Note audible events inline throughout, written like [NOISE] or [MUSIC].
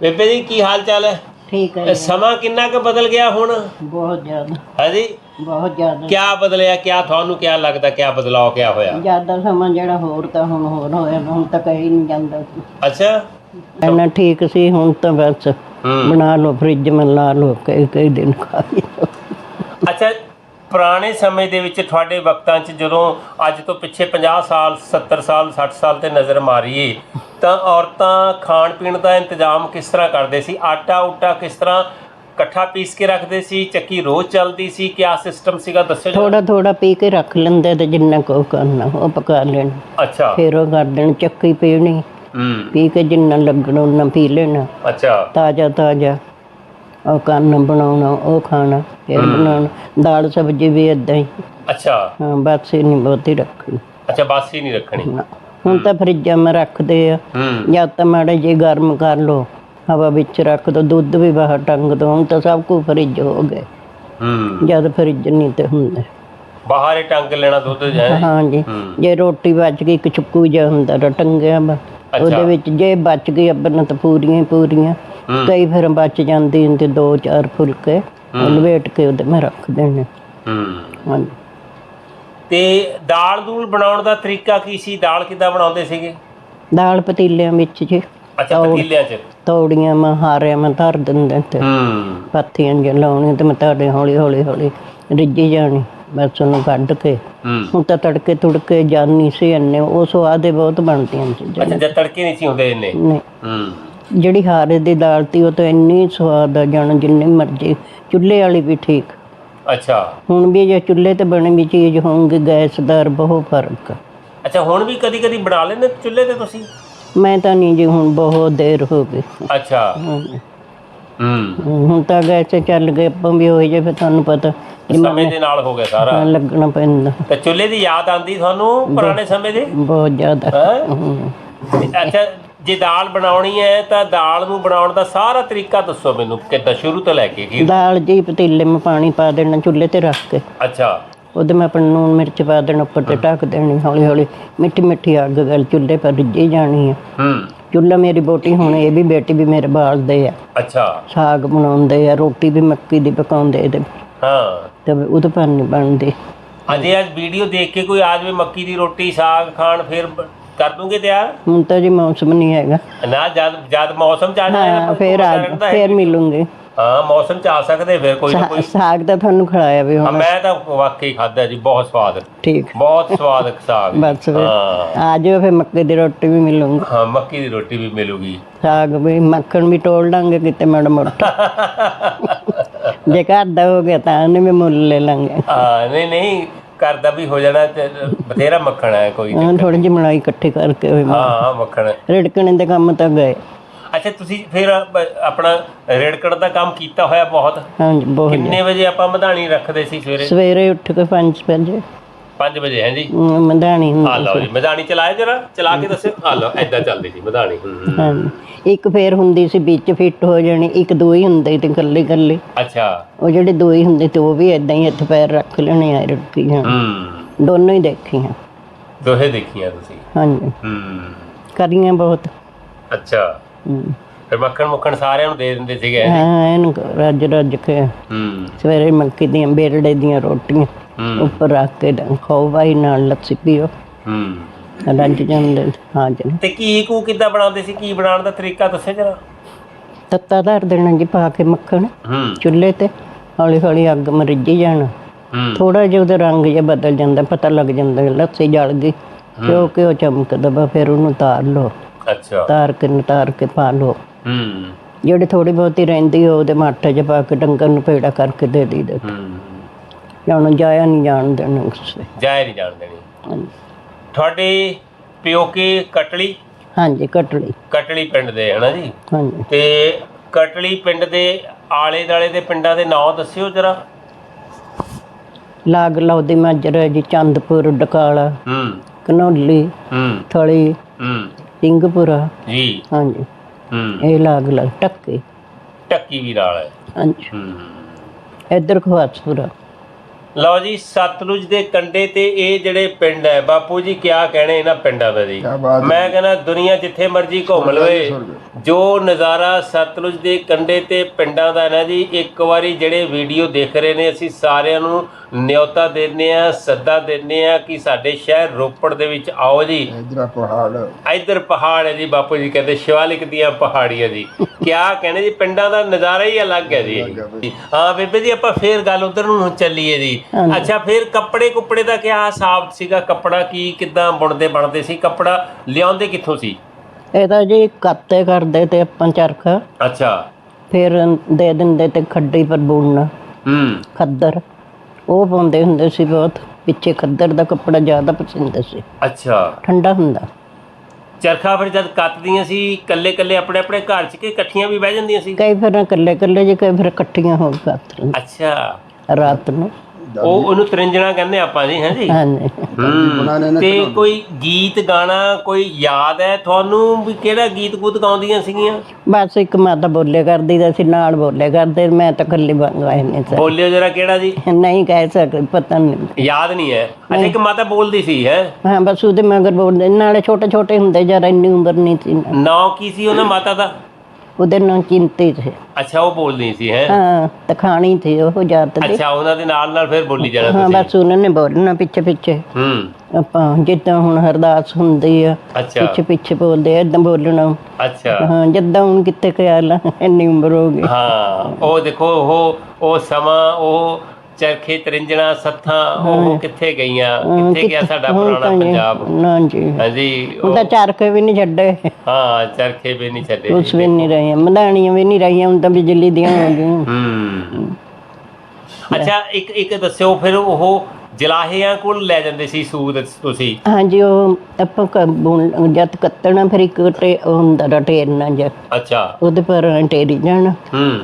ਬੇਬੇ ਜੀ ਕੀ ਹਾਲ ਚਾਲ ਹੈ? ਠੀਕ ਹੈ ਇਹ ਸਮਾਂ ਕਿੰਨਾ ਕੁ ਬਦਲ ਗਿਆ ਹੁਣ? ਬਹੁਤ ਜ਼ਿਆਦਾ। ਹਾਂਜੀ ਬਹੁਤ ਜ਼ਿਆਦਾ। ਕਿਆ ਬਦਲਿਆ ਕਿਆ ਤੁਹਾਨੂੰ ਕਿਆ ਲੱਗਦਾ ਕਿਆ ਬਦਲਾਅ ਕਿਆ ਹੋਇਆ? ਜ਼ਿਆਦਾ ਸਮਾਂ ਜਿਹੜਾ ਹੋਰ ਤਾਂ ਹੁਣ ਹੋਰ ਹੋਇਆ ਹੁਣ ਤਾਂ ਕਹੀ ਨਹੀਂ ਜਾਂਦਾ ਅੱਛਾ। ਪਹਿਲਾਂ ਠੀਕ ਸੀ ਹੁਣ ਤਾਂ ਬਸ ਬਣਾ ਲਓ ਫ੍ਰਿਜ ਮੈਂ ਲਾ ਲਓ ਕਈ ਕਈ ਦਿਨ ਖਾਈ ਜਾਓ। ਅੱਛਾ ਪੁਰਾਣੇ ਸਮੇਂ ਦੇ ਵਿੱਚ ਤੁਹਾਡੇ ਵਕਤਾਂ 'ਚ ਜਦੋਂ ਅੱਜ ਤੋਂ ਪਿੱਛੇ 50 ਸਾਲ 70 ਸਾਲ 60 ਸਾਲ ਤੇ ਨਜ਼ਰ ਮਾਰੀਏ ਤਾਂ ਔਰਤਾਂ ਖਾਣ ਪੀਣ ਦਾ ਇੰਤਜ਼ਾਮ ਕਿਸ ਤਰ੍ਹਾਂ ਕਰਦੇ ਸੀ? ਆਟਾ ਉਟਾ ਕਿਸ ਤਰ੍ਹਾਂ ਇਕੱਠਾ ਪੀਸ ਕੇ ਰੱਖਦੇ ਸੀ? ਚੱਕੀ ਰੋਜ਼ ਚੱਲਦੀ ਸੀ? ਕਿਆ ਸਿਸਟਮ ਸੀਗਾ? ਜਰਾ। ਥੋੜਾ ਥੋੜਾ ਪੀ ਕੇ ਰੱਖ ਲੈਂਦੇ ਤੇ ਜਿੰਨਾ ਕੋ ਕਰਨਾ ਉਹ ਪਕਾ ਲੈਣ। ਅੱਛਾ। ਫਿਰ ਉਹ ਕਰ ਦੇਣ ਚੱਕੀ ਪੀਣੀ। ਹੂੰ। ਪੀ ਕੇ ਜਿੰਨਾ ਲੱਗਣਾ ਉਹਨਾਂ ਪੀ ਲੈਣਾ। ਅੱਛਾ। ਤਾਜ਼ਾ ਤਾਜ਼ਾ ਉਹ ਕੰਨ ਬਣਾਉਣਾ ਉਹ ਖਾਣਾ ਫਿਰ ਬਣਾਉਣਾ। ਦਾਲ ਸਬਜ਼ੀ ਵੀ ਇਦਾਂ ਹੀ। ਅੱਛਾ। ਹਾਂ ਬਸ ਇਹ ਨਹੀਂ ਬਹੁਤੀ ਰੱਖਣੀ। ਅੱਛਾ ਬਾਸੀ ਨਹੀਂ ਰੱਖਣੀ। ਨਾ। ਹੁਣ ਤਾਂ ਫਰਿੱਜਾਂ ਮੈਂ ਰੱਖਦੇ ਆ। ਹੂੰ। ਜਾਂ ਤਾਂ ਮਾੜੇ ਜੇ ਗਰਮ ਕਰ ਲੋ ਹਵਾ ਵਿੱਚ ਰੱਖ ਦੋ ਦੁੱਧ ਵੀ ਬਾਹਰ ਟੰਗ ਦੋ ਹੁਣ ਤਾਂ ਸਭ ਕੁ ਫਰਿੱਜ ਹੋ ਗਏ ਹੂੰ। ਜਦ ਫਰਿੱਜ ਨਹੀਂ ਤੇ ਹੁੰਦੇ। ਬਾਹਰ ਹੀ ਟੰਗ ਲੈਣਾ ਦੁੱਧ ਹੈ ਹਾਂਜੀ। ਹੂੰ। ਜੇ ਰੋਟੀ ਬਚ ਗਈ ਇੱਕ ਚੁੱਕੂ ਜਿਹਾ ਹੁੰਦਾ ਰ ਟੰਗਿਆ ਵਾ। ਉਹਦੇ ਵਿੱਚ ਜੇ ਬਚ ਗਈ ਆਪਣਾ ਤਾਂ ਪੂਰੀਆਂ ਹੀ ਪੂਰੀਆਂ। ਹੂੰ। ਕਈ ਫਿਰ ਬਚ ਜਾਂਦੀ ਹੁੰਦੀ ਦੋ ਚਾਰ ਫੁਲਕੇ। ਉਹ ਲਵੇਟ ਕੇ ਉਹਦੇ ਮੈਂ ਰੱਖ ਦੇਣੇ ਹੂੰ। ਹਾਂਜੀ। ਤੇ ਦਾਲ ਦੂਲ ਬਣਾਉਣ ਦਾ ਤਰੀਕਾ ਕੀ ਸੀ? ਦਾਲ ਕਿੱਦਾਂ ਬਣਾਉਂਦੇ ਸੀਗੇ? ਦਾਲ ਪਤੀਲਿਆਂ ਵਿੱਚ ਜੀ। ਅੱਛਾ ਪਤੀਲਿਆਂ 'ਚ। ਤੌੜੀਆਂ ਮੈਂ ਹਾਰਿਆਂ ਮੈਂ ਧਰ ਦਿੰਦੇ ਤੇ। ਹੂੰ। ਪਾਥੀਆਂ ਜਿਹਾ ਲਾਉਣੀਆਂ ਤੇ ਮੈਂ ਤੁਹਾਡੇ ਹੌਲੀ ਹੌਲੀ ਹੌਲੀ ਰਿੱਝੀ ਜਾਣੀ। ਬਸ ਉਹਨੂੰ ਕੱਢ ਕੇ। ਹੂੰ। ਹੁਣ ਤਾਂ ਤੜਕੇ ਤੁੜਕੇ ਜਾਨੀ ਸੀ ਇੰਨੇ ਉਹ ਸਵਾਦੇ ਬਹੁਤ ਬਣਦੀਆਂ ਚੀਜ਼ਾਂ ਅੱਛਾ ਜਦ ਤੜਕੇ ਨਹੀਂ ਸੀ ਹੁੰਦੇ ਇੰਨੇ? ਨਹੀਂ। ਹੂੰ। ਜਿਹੜੀ ਹਾਰੇ ਦੀ ਦਾਲ ਤੀ ਉਹ ਤਾਂ ਇੰਨੀ ਸਵਾਦ ਆ ਜਾਣ ਜਿੰਨੀ ਮਰਜ਼ੀ। ਚੁੱਲ੍ਹੇ ਵਾਲੀ ਵੀ ਠੀਕ। ਅੱਛਾ। ਹੁਣ ਵੀ ਜੇ ਚੁੱਲ੍ਹੇ ਤੇ ਬਣੀ ਵੀ ਚੀਜ਼ ਹੋਊਗੀ ਗੈਸਦਾਰ ਬਹੁਤ ਫ਼ਰਕ। ਆ ਅੱਛਾ ਹੁਣ ਵੀ ਕਦੀ ਕਦੀ ਬਣਾ ਲੈਂਦੇ ਚੁੱਲ੍ਹੇ ਤੇ ਤੁਸੀਂ? ਮੈਂ ਤਾਂ ਨਹੀਂ ਜੀ ਹੁਣ ਬਹੁਤ ਦੇਰ ਹੋ ਗਈ। ਅੱਛਾ। ਹਾਂ। ਹੂੰ। ਹੁਣ ਤਾਂ ਗੈਸ ਤੇ ਚੱਲ ਗਏ ਆਪਾਂ ਵੀ ਹੋਈ ਜੇ ਫਿਰ ਤੁਹਾਨੂੰ ਪਤਾ ਸਮੇਂ ਦੇ ਨਾਲ ਹੋ ਗਿਆ ਸਾਰਾ। ਲੱਗਣਾ ਪੈਂਦਾ। ਤੇ ਚੁੱਲ੍ਹੇ ਦੀ ਯਾਦ ਆਂਦੀ ਤੁਹਾਨੂੰ ਪੁਰਾਣੇ ਸਮੇਂ ਦੀ? ਬਹੁਤ ਜ਼ਿਆਦਾ। ਹੈਂ? ਅੱਛਾ ਜੇ ਦਾਲ ਬਣਾਉਣੀ ਹੈ ਤਾਂ ਦਾਲ ਨੂੰ ਬਣਾਉਣ ਦਾ ਸਾਰਾ ਤਰੀਕਾ ਦੱਸੋ ਮੈਨੂੰ ਕਿੱਦਾਂ ਸ਼ੁਰੂ ਤੋਂ ਲੈ ਕੇ ਕੀ? ਦਾਲ ਜੀ ਪਤੀਲੇ ਮੈਂ ਪਾਣੀ ਪਾ ਦੇਣਾ ਚੁੱਲ੍ਹੇ ਤੇ ਰੱਖ ਕੇ। ਅੱਛਾ। ਉਹਦੇ ਮੈਂ ਆਪਣਾ ਨੂਨ ਮਿਰਚ ਪਾ ਦੇਣਾ ਉੱਪਰ ਤੇ ਢੱਕ ਦੇਣੀ ਹੌਲੀ ਹੌਲੀ ਮਿੱਠੀ ਮਿੱਠੀ ਅੱਗ ਗਲ ਚੁੱਲ੍ਹੇ ਪਰ ਰਿੱਝੀ ਜਾਣੀ ਆ। ਹੂੰ। ਚੁੱਲ੍ਹਾ ਮੇਰੀ ਬੋਟੀ ਹੁਣ ਇਹ ਵੀ ਬੇਟੀ ਵੀ ਮੇਰੇ ਬਾਲਦੇ ਆ। ਅੱਛਾ। ਸਾਗ ਬਣਾਉਂਦੇ ਆ ਰੋਟੀ ਵੀ ਮੱਕੀ ਦੀ ਪਕਾਉਂਦੇ ਇਹਦੇ। ਹਾਂ। ਤੇ ਉਹਦੇ ਪਰ ਨਹੀਂ ਬਣਦੀ। ਅਜੇ ਅੱਜ ਵੀਡੀਓ ਦੇਖ ਕੇ ਕੋਈ ਆ ਜਾਵੇ ਮੱਕੀ ਦੀ ਰੋਟੀ ਸਾਗ ਖਾਣ ਫਿਰ ਬ- ਕਰ ਦੂੰਗੇ ਤਿਆਰ? ਹੁਣ ਤਾਂ ਜੀ ਮੌਸਮ ਨਹੀਂ ਹੈਗਾ। ਨਾ ਜਦ ਜਦ ਮੌਸਮ ਚ ਆ ਜਾਏਗਾ ਹਾਂ ਫੇਰ ਆ ਫੇਰ ਮਿਲੂੰਗੇ। ਹਾਂ ਮੌਸਮ ਚ ਆ ਸਕਦੇ ਫਿਰ ਕੋਈ ਨਾ ਕੋਈ। ਸਾਗ ਤਾਂ ਤੁਹਾਨੂੰ ਖਿਲਾਇਆ ਵੀ ਹਾਂ, ਹੁਣ। ਮੈਂ ਤਾਂ ਵਾਕਈ ਖਾਦਾ ਜੀ ਬਹੁਤ ਸਵਾਦ। ਠੀਕ। ਬਹੁਤ ਸਵਾਦ ਸਾਗ। ਬਸ ਫਿਰ। ਆ ਜਾਓ ਫਿਰ ਮੱਕੀ ਦੀ ਰੋਟੀ ਵੀ ਮਿਲੂਗੀ। ਹਾਂ ਮੱਕੀ ਦੀ ਰੋਟੀ ਵੀ ਮਿਲੂਗੀ। ਸਾਗ ਵੀ ਮੱਖਣ ਵੀ ਤੋੜ ਲਾਂਗੇ ਕਿਤੇ ਮਾੜਾ ਮੋਟਾ। [LAUGHS] ਜੇ ਘਰ ਦਾ ਹੋ ਗਿਆ ਤਾਂ ਉਹਨੇ ਵੀ ਮੁੱਲ ਲੈ ਲਾਂਗੇ। ਹਾਂ ਨਹੀਂ ਨਹੀਂ। ਘਰ ਦਾ ਵੀ ਹੋ ਜਾਣਾ ਤੇ ਬਥੇਰਾ ਮੱਖਣ ਹੈ ਕੋਈ ਹਾਂ ਥੋੜੀ ਜਿਹੀ ਮਲਾਈ ਇਕੱਠੀ ਕਰਕੇ ਹੋਈ ਹਾਂ ਹਾਂ ਮੱਖਣ। ਰਿੜਕਣੇ ਦੇ ਕੰਮ ਤਾਂ ਗਏ। ਅੱਛਾ ਤੁਸੀਂ ਫਿਰ ਆਪਣਾ ਰੇੜਕੜ ਦਾ ਕੰਮ ਕੀਤਾ ਹੋਇਆ ਬਹੁਤ? ਹਾਂਜੀ ਬਹੁਤ ਕਿੰਨੇ ਵਜੇ ਆਪਾਂ ਮਧਾਣੀ ਰੱਖਦੇ ਸੀ ਸਵੇਰੇ? ਸਵੇਰੇ ਉੱਠ ਕੇ 5 ਵਜੇ। 5 ਵਜੇ ਹੈ ਜੀ। ਹੁੰਦੀ ਆ ਲਓ ਜੀ ਮਧਾਣੀ ਚਲਾਏ ਜਰਾ ਚਲਾ ਕੇ ਦੱਸਿਓ। ਆ ਲਓ ਐਦਾਂ ਚੱਲਦੀ ਸੀ ਮਧਾਣੀ ਹੂੰ। ਹਾਂਜੀ ਇੱਕ ਫੇਰ ਹੁੰਦੀ ਸੀ ਵਿੱਚ ਫਿੱਟ ਹੋ ਜਾਣੀ ਇੱਕ ਦੋ ਹੀ ਹੁੰਦੇ ਤੇ ਇਕੱਲੇ ਇਕੱਲੇ। ਅੱਛਾ। ਉਹ ਜਿਹੜੇ ਦੋ ਹੀ ਹੁੰਦੇ ਤੇ ਉਹ ਵੀ ਇਦਾਂ ਹੀ ਹੱਥ ਪੈਰ ਰੱਖ ਲੈਣੇ ਆ ਰੁਕੀ ਜਾਣ ਹੂੰ ਦੋਨੋਂ ਹੀ ਦੇਖੀਆਂ। ਦੋਹੇ ਦੇਖੀਆਂ ਤੁਸੀਂ? ਹਾਂਜੀ ਹੂੰ ਕਰੀਆਂ ਬਹੁਤ। ਅੱਛਾ। ਹਮ। ਫਿਰ ਮੱਖਣ ਮੁੱਖਣ ਸਾਰਿਆਂ ਨੂੰ ਦੇ ਦਿੰਦੇ ਸੀਗੇ ਹਾਂ ਇਹਨੂੰ ਰੱਜ ਰੱਜ ਕੇ। ਹੂੰ ਸਵੇਰੇ ਮੱਕੀ ਦੀਆਂ ਬੇਰੜੇ ਦੀਆਂ ਰੋਟੀਆਂ। ਹੂੰ ਉੱਪਰ ਰੱਖ ਕੇ ਖਾਓ ਭਾਈ ਨਾਲ ਲੱਸੀ ਪੀਓ। ਹੂੰ। ਰੱਜ ਜਾਂਦੇ ਹਾਂ ਜੀ। ਤੇ ਕੀ ਕੂ ਕਿੱਦਾਂ ਬਣਾਉਂਦੇ ਸੀ? ਕੀ ਬਣਾਉਣ ਦਾ ਤਰੀਕਾ ਦੱਸਿਓ ਜਰਾ। ਤੱਤਾ ਧਰ ਦੇਣਾ ਜੀ ਪਾ ਕੇ ਮੱਖਣ ਹੂੰ। ਚੁੱਲ੍ਹੇ ਤੇ। ਹੌਲੀ ਹੌਲੀ ਅੱਗ ਮਰਿੱਝੀ ਜਾਣਾ। ਹੂੰ। ਥੋੜਾ ਜਿਹਾ ਉਹਦਾ ਰੰਗ ਜਿਹਾ ਬਦਲ ਜਾਂਦਾ ਪਤਾ ਲੱਗ ਜਾਂਦਾ ਕਿ ਲੱਸੀ ਜਲ ਗਈ। ਕਿਉਂਕਿ ਉਹ ਚਮਕਦਾ ਵਾ ਫਿਰ ਉਹਨੂੰ ਤਾਰ ਲਓ। ਅੱਛਾ। ਤਾਰ ਕੇ ਨਤਾਰ ਕੇ ਪਾ ਲਓ। ਹੂੰ। ਜਿਹੜੀ ਥੋੜੀ ਬਹੁਤੀ ਰਹਿੰਦੀ ਆ ਉਹਦੇ ਮਾਟੇ 'ਚ ਪਾ ਕੇ ਡੰਗਰ ਨੂੰ ਪੇੜਾ ਕਰਕੇ ਦੇ ਦਈਦਾ ਹੂੰ। ਜਾਂ ਉਹਨੂੰ ਜਾਇਆ ਨਹੀਂ ਜਾਣ ਦੇਣਾ ਕਿਸੇ। ਜਾਇ ਨਹੀਂ ਜਾਣ ਦੇਣੀ। ਹਾਂਜੀ। ਤੁਹਾਡੇ ਪਿਓਕੇ ਕਟਲੀ? ਹਾਂਜੀ ਕਟੜੀ ਕਟਲੀ ਪਿੰਡ ਦੇ ਹਨਾ ਜੀ? ਹਾਂਜੀ। ਤੇ ਕਟਲੀ ਪਿੰਡ ਦੇ ਆਲੇ ਦਾਲੇ ਦੇ ਪਿੰਡਾਂ ਦੇ ਨਾਂ ਦੱਸਿਓ ਜਰਾ। ਲਾਗ ਲਾਉਦੀ ਮਾਜਰਾ ਜੀ ਚੰਦਪੁਰ ਡਕਾਲਾ ਹੂੰ। ਕਨੌਲੀ ਹੂੰ। ਥਲੀ ਹੂੰ। ਸਿੰਘਪੁਰਾ ਜੀ। ਹਾਂਜੀ। ਹੂੰ। ਇਹ ਲਾਗ ਲਾਗ ਟੱਕੇ। ਟੱਕੀ ਵੀ ਨਾਲ ਹੈ। ਹਾਂਜੀ। ਹੂੰ। ਇੱਧਰ ਖਵਾਸਪੁਰਾ ਲਓ ਜੀ ਸਤਲੁਜ ਦੇ ਕੰਢੇ ਤੇ ਇਹ ਜਿਹੜੇ ਪਿੰਡ ਹੈ ਬਾਪੂ ਜੀ ਕਿਆ ਕਹਿਣੇ ਇਹਨਾਂ ਪਿੰਡਾਂ ਦਾ ਜੀ? ਕਿਆ ਬਾਤ ਹੈ। ਮੈਂ ਕਹਿੰਦਾ ਦੁਨੀਆ ਜਿੱਥੇ ਮਰਜ਼ੀ ਘੁੰਮ ਲਵੇ। ਜੋ ਨਜ਼ਾਰਾ ਸਤਲੁਜ ਦੇ ਕੰਢੇ ਤੇ ਪਿੰਡਾਂ ਦਾ ਹੈ ਨਾ ਜੀ ਇੱਕ ਵਾਰੀ ਜਿਹੜੇ ਵੀਡੀਓ ਦੇਖ ਰਹੇ ਨੇ ਅਸੀਂ ਸਾਰਿਆਂ ਨੂੰ ਨਿਯੋਤਾ ਦਿੰਦੇ ਆ ਸੱਦਾ ਦਿੰਦੇ ਆ ਕਿ ਸਾਡੇ ਸ਼ਹਿਰ ਰੋਪੜ ਦੇ ਵਿੱਚ ਆਓ ਜੀ। ਇਧਰ ਪਹਾੜ। ਇੱਧਰ ਪਹਾੜ ਹੈ ਜੀ ਬਾਪੂ ਜੀ ਕਹਿੰਦੇ ਸ਼ਿਵਾਲਿਕ ਦੀਆਂ ਪਹਾੜੀਆਂ ਜੀ। ਕਿਆ ਕਹਿੰਦੇ ਜੀ ਪਿੰਡਾਂ ਦਾ ਨਜ਼ਾਰਾ ਹੀ ਅਲੱਗ ਹੈ ਜੀ। ਹਾਂ ਬੇਬੇ ਜੀ ਆਪਾਂ ਫੇਰ ਗੱਲ ਉਧਰ ਨੂੰ ਚੱਲੀਏ ਜੀ। ਅੱਛਾ ਫੇਰ ਕੱਪੜੇ ਕੁੱਪੜੇ ਦਾ ਕਿਆ ਹਿਸਾਬ ਸੀਗਾ? ਕੱਪੜਾ ਕੀ ਕਿਦਾਂ ਬੁਣਦੇ ਬਣਦੇ ਸੀ? ਕੱਪੜਾ ਲਿਆਉਂਦੇ ਕਿੱਥੋਂ ਸੀ? ਇਹ ਤਾਂ ਜੀ ਕੱਤੇ ਕਰਦੇ ਤੇ ਆਪਾਂ ਚਰਖਾ। ਅੱਛਾ। ਫਿਰ ਦੇ ਦਿੰਦੇ ਤੇ ਖੱਡੀ ਪਰ ਬੁਣਨਾ। ਹੂੰ। ਖੱਦਰ। ਉਹ ਪਾਉਂਦੇ ਹੁੰਦੇ ਸੀ ਬਹੁਤ ਪਿੱਛੇ ਖੱਦਰ ਦਾ ਕੱਪੜਾ ਜ਼ਿਆਦਾ ਪਸੰਦ ਸੀ। ਅੱਛਾ। ਠੰਡਾ ਹੁੰਦਾ। ਚਰਖਾ ਫਿਰ ਜਦ ਕੱਤਦੀਆਂ ਸੀ ਕੱਲੇ ਕੱਲੇ ਆਪਣੇ ਆਪਣੇ ਘਰ ਚ ਕਿ ਇਕੱਠੀਆਂ ਵੀ ਬਹਿ ਜਾਂਦੀਆਂ ਸੀ? ਕਈ ਫਿਰ ਇਕੱਲੇ ਇਕੱਲੇ ਜੇ ਕਈ ਫਿਰ ਇਕੱਠੀਆਂ ਹੋ ਕੇ ਕੱਤ ਲੈਂਦੇ। ਅੱਛਾ। ਰਾਤ ਨੂੰ। ਉਹ ਉਹਨੂੰ ਤਰਿੰਜਣਾ ਕਹਿੰਦੇ ਆਪਾਂ ਜੀ ਹੈ ਜੀ? ਹਾਂਜੀ। ਨੇ ਤੇ ਕੋਈ ਗੀਤ ਗਾਣਾ ਕੋਈ ਯਾਦ ਹੈ ਤੁਹਾਨੂੰ ਵੀ ਕਿਹੜਾ ਗੀਤ ਗੁੱਤ ਗਾਉਂਦੀਆਂ ਸੀਗੀਆਂ? ਬਸ ਇੱਕ ਮਾਤਾ ਬੋਲੇ ਕਰਦੀ ਤਾਂ ਸੀ ਨਾਲ ਬੋਲੇ ਕਰਦੇ ਮੈਂ ਤਾਂ ਇਕੱਲੀ ਬੰਗਾਏ ਨਹੀਂ ਸੀ। ਬੋਲਿਓ ਜਰਾ ਕਿਹੜਾ ਜੀ? ਨਹੀਂ ਕਹਿ ਸਕਦੇ ਪਤਾ ਨਹੀਂ ਯਾਦ ਨਹੀਂ ਹੈ। ਅੱਛਾ ਇੱਕ ਮਾਤਾ ਬੋਲਦੀ ਸੀ ਹੈ? ਹਾਂ ਬਸ ਉਹਦੇ ਮਗਰ ਬੋਲਦੇ ਨਾਲੇ ਛੋਟੇ ਛੋਟੇ ਹੁੰਦੇ ਜਰਾ ਇੰਨੀ ਉਮਰ ਨਹੀਂ ਸੀ। ਨਾ। ਨਾਂ ਕੀ ਸੀ ਉਹਨਾਂ ਮਾਤਾ ਦਾ? ਉਹਦੇ ਨਾਲ ਚਿੰਤੇ ਸੀ ਅੱਛਾ ਉਹ ਬੋਲਦੀ ਸੀ ਹੈ? ਹਾਂ ਤਖਾਣੀ ਸੀ ਉਹ ਜਾਤ ਦੀ ਅੱਛਾ ਉਹਨਾਂ ਦੇ ਨਾਲ ਨਾਲ ਫਿਰ ਬੋਲੀ ਜਾਣਾ ਹਾਂ ਤੁਸੀਂ? ਬਸ ਉਹਨਾਂ ਨੇ ਬੋਲਣਾ ਪਿੱਛੇ ਪਿੱਛੇ। ਹੂੰ। ਆਪਾਂ ਜਿੱਦਾਂ ਹੁਣ ਹਰਦਾਸ ਹੁੰਦੀ ਆ ਅੱਛਾ। ਪਿੱਛੇ ਪਿੱਛੇ ਬੋਲਦੇ ਆ ਏਦਾਂ ਬੋਲਣਾ। ਅੱਛਾ। ਹਾਂ ਜਿੱਦਾਂ ਹੁਣ ਕਿਤੇ ਖਿਆਲ ਇੰਨੀ ਉਮਰ ਹੋ ਗਈ। ਹਾਂ ਉਹ ਦੇਖੋ ਉਹ ਉਹ ਸਮਾਂ ਉਹ ਚਰਖੇ ਤਰਿੰਜਣਾ ਸੱਥਾਂ ਉਹ ਕਿੱਥੇ ਗਈਆਂ? ਕਿੱਥੇ ਗਿਆ ਸਾਡਾ ਪੁਰਾਣਾ ਪੰਜਾਬ? ਨਾ ਜੀ ਹਾਂਜੀ ਹੁਣ ਉਹ- ਤਾਂ ਚਰਖੇ ਵੀ ਨਹੀਂ ਛੱਡੇ। ਹਾਂ ਚਰਖੇ ਵੀ ਨਹੀਂ ਛੱਡੇ। ਉਸ ਵੀ ਨਹੀਂ ਰਹੀਆਂ ਮਧਾਣੀਆਂ ਵੀ ਨਹੀਂ ਰਹੀਆਂ ਹੁਣ ਤਾਂ ਬਿਜਲੀ ਦੀਆਂ ਹੋ ਗਈਆਂ। ਹੂੰ। ਅੱਛਾ ਇੱਕ ਇੱਕ ਦੱਸਿਓ ਫਿਰ ਉਹ ਜਲਾਹਿਆਂ ਕੋਲ ਲੈ ਜਾਂਦੇ ਸੀ ਸੂਦ ਤੁਸੀਂ? ਹਾਂਜੀ ਉਹ ਆਪਾਂ ਕ- ਬੁਣ- ਜਦ ਕੱਤਣਾ ਫਿਰ ਇੱਕ ਟੇ ਹੁੰਦਾ ਰਾ ਟੇਰਨਾ ਜਿਹਾ। ਅੱਛਾ। ਉਹਦੇ ਪਰ ਟੇਰੀ ਜਾਣਾ।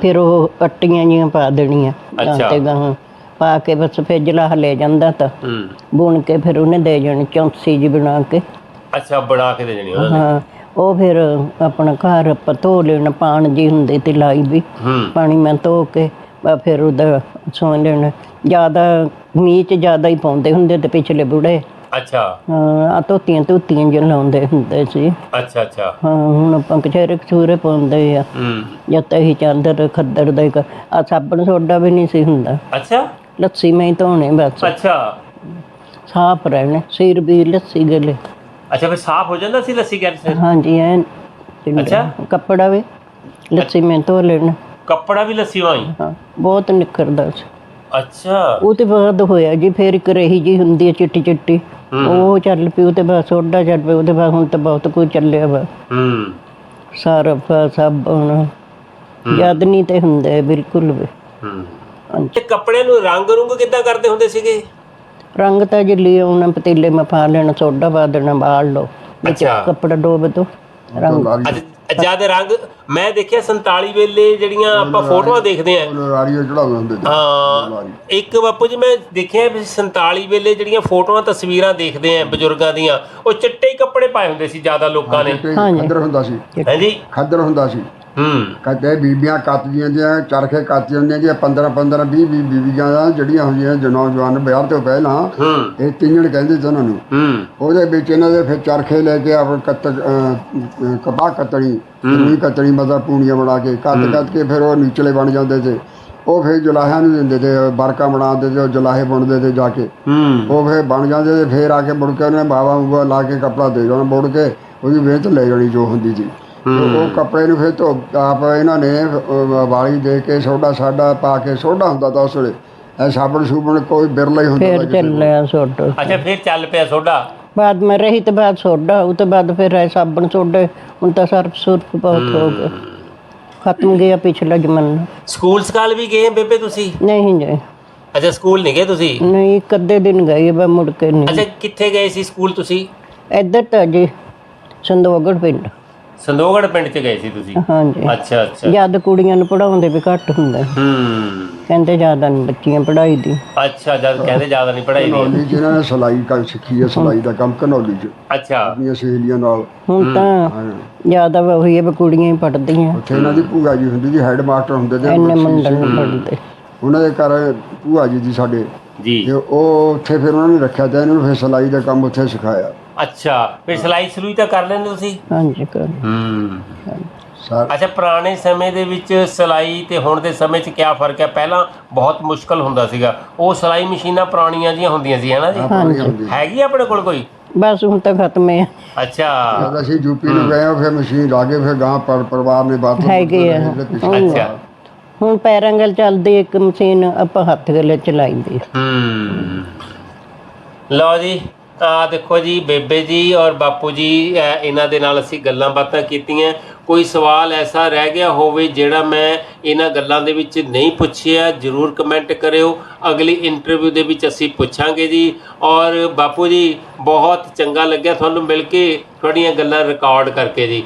ਫਿਰ ਉਹ ਅੱਟੀਆਂ ਜੀਆਂ ਪਾ ਦੇਣੀਆਂ ਅੱਛਾ। ਤੇ ਗਾਂ। ਪਾ ਕੇ ਬਸ ਫਿਰ ਜਲਾਹ ਲੈ ਜਾਂਦਾ ਤਾਂ। ਹੂੰ। ਬੁਣ ਕੇ ਫਿਰ ਉਹਨੇ ਦੇ ਜਾਣੀ ਚੌਂਸੀ ਜੀ ਬਣਾ ਕੇ। ਅੱਛਾ ਬਣਾ ਕੇ ਦੇ ਦੇਣੀ ਉਹਨਾਂ। ਨੇ ਹਾਂ ਉਹ ਫਿਰ ਆਪਣਾ ਘਰ ਆਪਾਂ ਧੋ ਲੈਣਾ ਪਾਣ ਜੀ ਹੁੰਦੇ ਤੇ ਲਾਈ ਵੀ। ਹੂੰ। ਪਾਣੀ ਮੈਂ ਧੋ ਕੇ ਬਾ ਫਿਰ ਉਹਦਾ ਸੌਂ ਲੈਣਾ ਜ਼ਿਆਦਾ ਮੀਚ ਜ਼ਿਆਦਾ ਹੀ ਪਾਉਂਦੇ ਹੁੰਦੇ ਤੇ ਪਿਛਲੇ ਬੁੜੇ। ਅੱਛਾ। ਆ ਧੋਤੀਆਂ ਧੋਤੀਆਂ ਜਿਹਾ ਲਾਉਂਦੇ ਹੁੰਦੇ ਸੀ। ਅੱਛਾ ਅੱਛਾ। ਹਾਂ ਹੁਣ ਆਪਾਂ ਕਚਹਿਰੇ ਕਚੂਰੇ ਪਾਉਂਦੇ ਆ। ਹੂੰ। ਜਦ ਤੱਕ ਹੀ ਚਾਦਰ ਖੱਦਰ ਦਾ ਇੱਕ ਆ ਸਾਬਣ ਸੋਡਾ ਵੀ ਨਹੀਂ ਸੀ ਹੁੰਦਾ। ਅੱਛਾ। ਲੱਸੀ ਮੈਂ ਹੀ ਧੋਣੇ ਬਸ। ਅੱਛਾ। ਸਾਫ਼ ਰਹਿਣੇ ਸਿਰ ਵੀ ਲੱਸੀ ਗਲੇ। ਅੱਛਾ ਫਿਰ ਸਾਫ਼ ਹੋ ਜਾਂਦਾ ਸੀ ਲੱਸੀ ਗੈਰ ਸੇ ਹਾਂਜੀ ਐ ਅੱਛਾ। ਕੱਪੜਾ ਵੀ ਲੱਸੀ ਮੈਂ ਧੋ ਲੈਣਾ। ਕੱਪੜਾ ਵੀ ਲੱਸੀ ਹਾਂ? ਬਹੁਤ ਨਿਖਰਦਾ ਸੀ। ਅੱਛਾ। ਉਹ ਤੇ ਬਾਅਦ ਹੋਇਆ ਜੀ ਫੇਰ ਇੱਕ ਰਹੀ ਜੀ ਹੁੰਦੀ ਹੈ ਚਿੱਟੀ ਚਿੱਟੀ। ਉਹ ਚੱਲ ਪਈ ਉਹ ਤੇ ਬਸ ਸੋਡਾ ਚੱਲ ਪਿਆ ਉਹਦੇ ਬਾਅਦ ਹੁਣ ਤਾਂ ਬਹੁਤ ਕੁਝ ਚੱਲਿਆ ਵਾ। ਹੂੰ। ਸਰਫ ਸਾਬਣ ਯਾਦ ਨਹੀਂ ਤੇ ਹੁੰਦੇ ਬਿਲਕੁਲ ਵੀ। ਹੂੰ। ਤੇ ਕੱਪੜੇ ਨੂੰ ਰੰਗ ਰੁੰਗ ਕਿੱਦਾਂ ਕਰਦੇ ਹੁੰਦੇ ਸੀਗੇ? ਰੰਗ ਤਾਂ ਜੇ ਲਈ ਆਉਣਾ ਪਤੀਲੇ ਮੈਂ ਪਾ ਲੈਣਾ ਸੋਡਾ ਪਾ ਦੇਣਾ ਬਾਲ ਲਓ। ਵਿੱਚ ਅੱਛਾ। ਕੱਪੜਾ ਡੋਬ ਦੋ ਰੰਗ। ਅੱਜ ਜਦ ਰੰਗ ਮੈਂ ਦੇਖਿਆ 47 ਵੇਲੇ ਜਿਹੜੀਆਂ ਆਪਾਂ ਫੋਟੋਆਂ ਦੇਖਦੇ ਆਂ ਰਾੜੀਓ ਚੜਾਉਂਦੇ ਹੁੰਦੇ ਸੀ। ਹਾਂ। ਇੱਕ ਬਾਪੂ ਜੀ ਮੈਂ ਦੇਖਿਆ ਵੀ 47 ਵੇਲੇ ਜਿਹੜੀਆਂ ਫੋਟੋਆਂ ਤਸਵੀਰਾਂ ਦੇਖਦੇ ਆਂ ਬਜ਼ੁਰਗਾਂ ਦੀਆਂ ਉਹ ਚਿੱਟੇ ਹੀ ਕੱਪੜੇ ਪਾਏ ਹੁੰਦੇ ਸੀ ਜ਼ਿਆਦਾ ਲੋਕਾਂ ਨੇ। ਤੇ ਖੱਦਰ ਹੁੰਦਾ ਸੀ। ਹਾਂਜੀ। ਖੱਦਰ ਹੁੰਦਾ ਸੀ। ਹੂੰ। ਕਦੇ ਬੀਬੀਆਂ ਕੱਤਦੀਆਂ ਦੀਆਂ ਚਰਖੇ ਕੱਤਦੀਆਂ ਹੁੰਦੀਆਂ ਜੀ 15 15 20 20 ਬੀਬੀਆਂ ਦਾ ਜਿਹੜੀਆਂ ਹੁੰਦੀਆਂ ਜੋ ਨੌਜਵਾਨ ਵਿਆਹ ਤੋਂ ਪਹਿਲਾਂ ਹੂੰ। ਇਹ ਤਿੰਨਣ ਕਹਿੰਦੇ ਸੀ ਉਹਨਾਂ ਨੂੰ। ਹੂੰ। ਉਹਦੇ ਵਿੱਚ ਇਹਨਾਂ ਦੇ ਫਿਰ ਚਰਖੇ ਲੈ ਕੇ ਆਪਣੇ ਕੱਤ ਕਪਾਹ ਕੱਤਣੀ ਰੂਈ ਕੱਤਣੀ ਮਤਲਬ ਪੂਣੀਆਂ ਬਣਾ ਕੇ ਕੱਤ ਕੱਤ ਕੇ ਫਿਰ ਉਹ ਨੀਚਲੇ ਬਣ ਜਾਂਦੇ ਤੇ ਉਹ ਫਿਰ ਜਲਾਹਿਆਂ ਨੂੰ ਦਿੰਦੇ ਤੇ ਬਰਕਾ ਬਣਾਉਂਦੇ ਤੇ ਉਹ ਜਲਾਹੇ ਬੁਣਦੇ ਤੇ ਜਾ ਕੇ। ਹੂੰ। ਉਹ ਫਿਰ ਬਣ ਜਾਂਦੇ ਤੇ ਫਿਰ ਆ ਕੇ ਮੁੜ ਕੇ ਉਹਨੇ ਬਾਵਾ ਲਾ ਕੇ ਕਪੜਾ ਦੇ ਜਾਣਾ ਮੁੜ ਕੇ ਉਹਦੀ ਵੇਚ ਲੈ ਜਾਣੀ ਜੋ ਹੁੰਦੀ ਸੀ। ਉਹ ਕੱਪੜੇ ਨੂੰ ਫਿਰ ਧੋ ਆਪ ਇਹਨਾਂ ਨੇ ਵਾਲੀ ਦੇ ਕੇ ਸੋਡਾ ਸਾਡਾ ਪਾ ਕੇ ਸੋਡਾ ਹੁੰਦਾ ਤਾਂ ਉਸ ਵੇਲੇ। ਇਹ ਸਾਬਣ ਸੂਬਣ ਕੋਈ ਬਿਰਲਾ ਹੀ ਹੁੰਦਾ ਫੇਰ। ਚੱਲਿਆ ਸੋਡਾ। ਅੱਛਾ ਫਿਰ ਚੱਲ ਪਿਆ ਸੋਡਾ? ਬਾਅਦ ਮੈਂ ਰਹੀ ਤੇ ਬਾਅਦ ਸੋਡਾ ਉਹ ਤੋਂ ਬਾਅਦ ਫਿਰ ਇਹ ਸਾਬਣ ਸੋਡੇ ਹੁਣ ਤਾਂ ਸਰਫ ਸੁਰਫ ਬਹੁਤ ਹੋ ਗਿਆ ਖਤਮ ਗਿਆ ਪਿਛਲਾ ਜ਼ਮਾਨਾ। ਸਕੂਲ ਸਕਾਲ ਵੀ ਗਏ ਬੇਬੇ ਤੁਸੀਂ? ਨਹੀਂ ਜੀ ਅੱਛਾ ਸਕੂਲ ਨਹੀਂ ਗਏ ਤੁਸੀਂ? ਨਹੀਂ ਇੱਕ ਅੱਧੇ ਦਿਨ ਗਈ ਬਾ ਮੁੜ ਕੇ ਨਹੀਂ। ਅੱਛਾ ਕਿੱਥੇ ਗਏ ਸੀ ਸਕੂਲ ਤੁਸੀਂ? ਇੱਧਰ ਤਾਂ ਜੀ ਸੰਦੋਗੜ ਪਿੰਡ। ਸੰਦੋਗੜ ਪਿੰਡ ਚ ਗਏ ਸੀ ਤੁਸੀਂ? ਹਾਂਜੀ। ਅੱਛਾ ਅੱਛਾ। ਜਦ ਕੁੜੀਆਂ ਨੂੰ ਪੜਾਉਂਦੇ ਵੀ ਘੱਟ ਹੁੰਦਾ ਹੂੰ। ਕਹਿੰਦੇ ਜ਼ਿਆਦਾ ਨਹੀਂ ਬੱਚੀਆਂ ਪੜਾਈ ਦੀ। ਅੱਛਾ ਜਦ ਕਹਿੰਦੇ ਜ਼ਿਆਦਾ ਨਹੀਂ ਪੜਾਈ ਦੀ। ਘਨੌਲੀ ਚ ਇਹਨਾਂ ਨੇ ਸਿਲਾਈ ਕਰ ਸਿੱਖੀ ਹੈ ਸਿਲਾਈ ਦਾ ਕੰਮ ਘਨੌਲੀ ਚ। ਅੱਛਾ। ਆਪਣੀਆਂ ਸਹੇਲੀਆਂ ਨਾਲ। ਹੁਣ ਤਾਂ ਹਾਂ। ਜ਼ਿਆਦਾ ਵਾ ਉਹੀ ਹੈ ਵੀ ਕੁੜੀਆਂ ਹੀ ਪੜਦੀਆਂ ਉੱਥੇ ਇਹਨਾਂ ਦੀ ਭੂਆ ਜੀ ਹੁੰਦੀ ਸੀ ਹੈੱਡ ਮਾਸਟਰ ਹੁੰਦੇ ਤੇ ਇੰਨੇ ਮੁੰਡੇ ਨੂੰ ਪੜਦੇ ਉਹਨਾਂ ਦੇ ਘਰ ਭੂਆ ਜੀ ਦੀ ਸਾਡੇ। ਜੀ। ਤੇ ਉਹ ਉੱਥੇ ਫਿਰ ਉਹਨਾਂ ਨੇ ਰੱਖਿਆ ਤੇ ਇਹਨਾਂ ਨੂੰ ਫਿਰ ਸਿਲਾਈ ਦਾ ਕੰਮ ਉੱਥੇ ਸਿਖਾਇਆ। ਅੱਛਾ ਫਿਰ ਸਿਲਾਈ ਸਲੂਈ ਤਾਂ ਕਰ ਲੈਂਦੇ ਤੁਸੀਂ? ਹਾਂਜੀ ਕਰ ਹੂੰ। ਸਾਰ ਅੱਛਾ ਪੁਰਾਣੇ ਸਮੇਂ ਦੇ ਵਿੱਚ ਸਿਲਾਈ ਤੇ ਹੁਣ ਦੇ ਸਮੇਂ 'ਚ ਕੀ ਫ਼ਰਕ ਹੈ? ਪਹਿਲਾਂ ਬਹੁਤ ਮੁਸ਼ਕਲ ਹੁੰਦਾ ਸੀਗਾ। ਉਹ ਸਿਲਾਈ ਮਸ਼ੀਨਾਂ ਪੁਰਾਣੀਆਂ ਜੀਆਂ ਹੁੰਦੀਆਂ ਸੀ ਹੈ ਨਾ ਜੀ ਹੈਗੀ ਆ ਆਪਣੇ ਕੋਲ ਕੋਈ? ਬਸ ਹੁਣ ਤਾਂ ਖਤਮ ਹੈ। ਅੱਛਾ। ਜਦ ਅਸੀਂ ਯੂਪੀ ਨੂੰ ਗਏ ਹਾਂ, ਫਿਰ ਮਸ਼ੀਨ ਲਾ ਕੇ ਫਿਰ ਗਾਂ ਪਰ ਪਰਿਵਾਰ ਨੇ ਬਾਤ ਹੈਗੀ ਆ। ਅੱਛਾ। ਹੁਣ ਪੈਰਾਂ ਗਲ ਚੱਲਦੀ ਇੱਕ ਮਸ਼ੀਨ ਆਪਾਂ ਹੱਥ ਗਲੇ ਚਲਾਈਂਦੇ ਹੂੰ। ਲਓ ਜੀ ਆ ਦੇਖੋ ਜੀ, ਬੇਬੇ ਜੀ ਔਰ ਬਾਪੂ ਜੀ ਇਹਨਾਂ ਦੇ ਨਾਲ ਅਸੀਂ ਗੱਲਾਂ ਬਾਤਾਂ ਕੀਤੀਆਂ। ਕੋਈ ਸਵਾਲ ਐਸਾ ਰਹਿ ਗਿਆ ਹੋਵੇ ਜਿਹੜਾ ਮੈਂ ਇਹਨਾਂ ਗੱਲਾਂ ਦੇ ਵਿੱਚ ਨਹੀਂ ਪੁੱਛਿਆ, ਜਰੂਰ ਕਮੈਂਟ ਕਰਿਓ। ਅਗਲੀ ਇੰਟਰਵਿਊ ਦੇ ਵਿੱਚ ਅਸੀਂ ਪੁੱਛਾਂਗੇ ਜੀ। ਔਰ ਬਾਪੂ ਜੀ, ਬਹੁਤ ਚੰਗਾ ਲੱਗਿਆ ਤੁਹਾਨੂੰ ਮਿਲ ਕੇ ਤੁਹਾਡੀਆਂ ਗੱਲਾਂ ਰਿਕਾਰਡ ਕਰਕੇ ਜੀ।